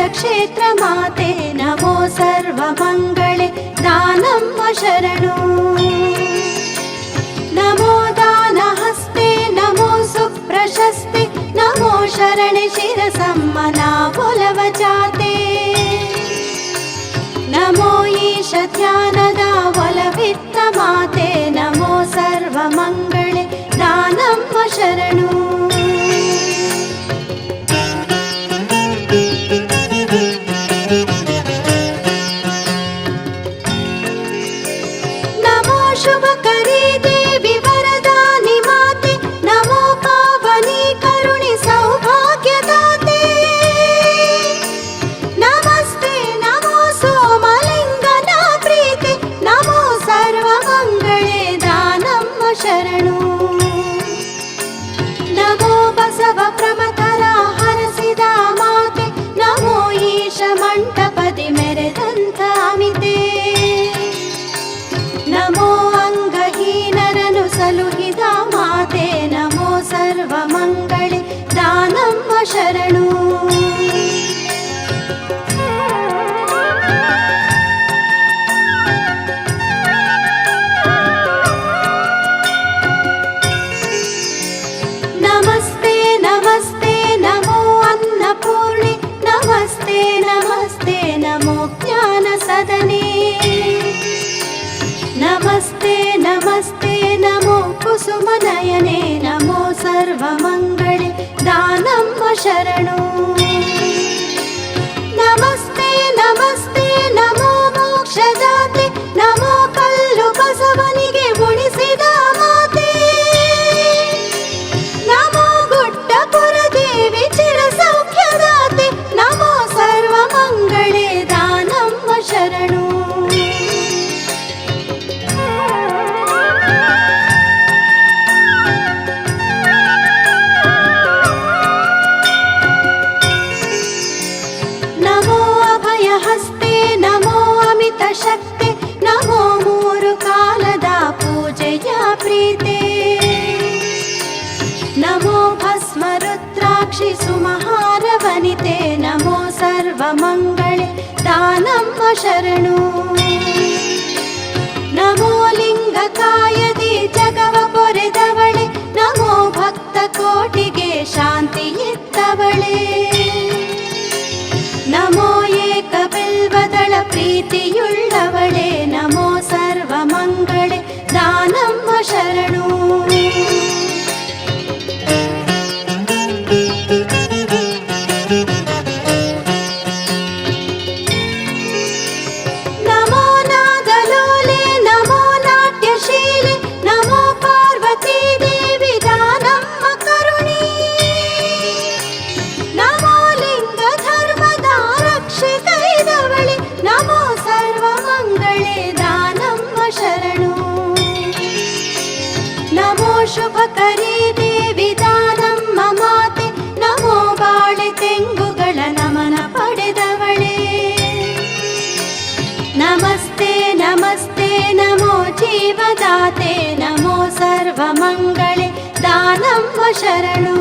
िरसम्मनावलवजाते नमो सर्वमङ्गले दानम् शरणो नमो दानहस्ते नमो सुप्रशस्ते नमो शरणे शिरसम्मना पुलवचाते नमो ईश ध्यानदावलवित्तमाते नमो सर्वमङ्गले दानं शरणो ನಮೋ ಕುಸುಮ ನಯನೆ ನಮೋ ಸರ್ವಮಂಗಳೇ ದಾನಮ್ಮ ರುದ್ರಾಕ್ಷಿ ಸುಮಹಾರ ವನಿತೆ ನಮೋ ಸರ್ವಮಂಗಳೆ, ದಾನಮ್ಮ ಶರಣು. ನಮೋ ಲಿಂಗಕಾಯದಿ ಜಗವ ಪೊರೆದವಳೆ ನಮೋ ಭಕ್ತ ಕೋಟಿಗೆ ಶಾಂತಿ ಇತ್ತವಳೆ ನಮೋ ಶುಭಕರಿ ದೇವಿ ದಾನಮ್ಮ ಮಾತೆ. ನಮೋ ಬಾಳೆ ತೆಂಗುಗಳ ನಮನ ಪಡೆದವಳೆ. ನಮಸ್ತೆ ನಮಸ್ತೆ, ನಮೋ ಜೀವದಾತೆ. ನಮೋ ಸರ್ವಮಂಗಳೆ, ದಾನಮ್ಮ ಶರಣು.